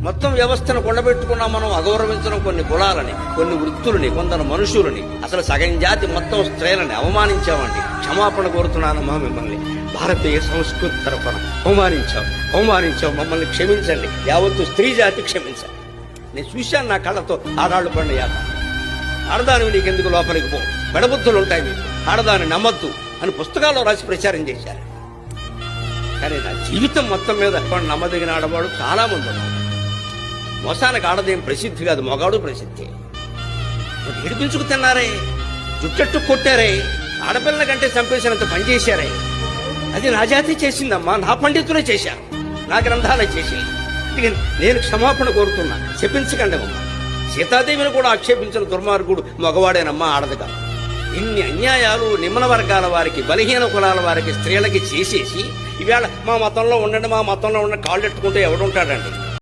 మొత్తం వ్యవస్థను కొండబెట్టుకున్నా మనం అగౌరవించడం కొన్ని కులాలని కొన్ని వృత్తులని కొందరు మనుషులని. అసలు సగం జాతి మొత్తం స్త్రీలని అవమానించామండి. క్షమాపణ కోరుతున్నానమ్మా మిమ్మల్ని. భారతీయ సంస్కృతి తరఫున అవమానించాం అవమానించాం. మమ్మల్ని క్షమించండి. యావత్తు స్త్రీ జాతి క్షమించండి నేను చూశాను నా కళ్ళతో ఆడాళ్ళు పండు యాత ఆడదానివి నీకెందుకు లోపలికి పో. మెడబుద్ధులు ఉంటాయి మీకు. ఆడదాని నమ్మద్దు అని పుస్తకాల్లో రాసి ప్రచారం చేశారు. కానీ నా జీవితం మొత్తం మీద నమ్మదగిన ఆడవాడు చాలా మంది ఉన్నారు. మోసానికి ఆడదేం ప్రసిద్ధి కాదు మొగాడు ప్రసిద్ధి. విడిపించుకు తిన్నారే? జుట్టట్టు కొట్టారే? ఆడపిల్లల కంటే చంపేసినంత పని చేశారే? అది నా జాతి చేసిందమ్మా నా పండితులే చేశారు నా గ్రంథాలే చేసి నేను క్షమాపణ కోరుతున్నా చెప్పించకండి అమ్మా. సీతాదేవిని కూడా ఆక్షేపించిన దుర్మార్గుడు మగవాడేనమ్మా ఆడదు కాదు. ఇన్ని అన్యాయాలు నిమ్మల వర్గాల వారికి బలహీన కులాల వారికి స్త్రీలకి చేసేసి ఇవాళ మా మతంలో ఉండండి మా మతంలో ఉండండి కాళ్ళు ఎట్టుకుంటే ఎవడుంటాడండి?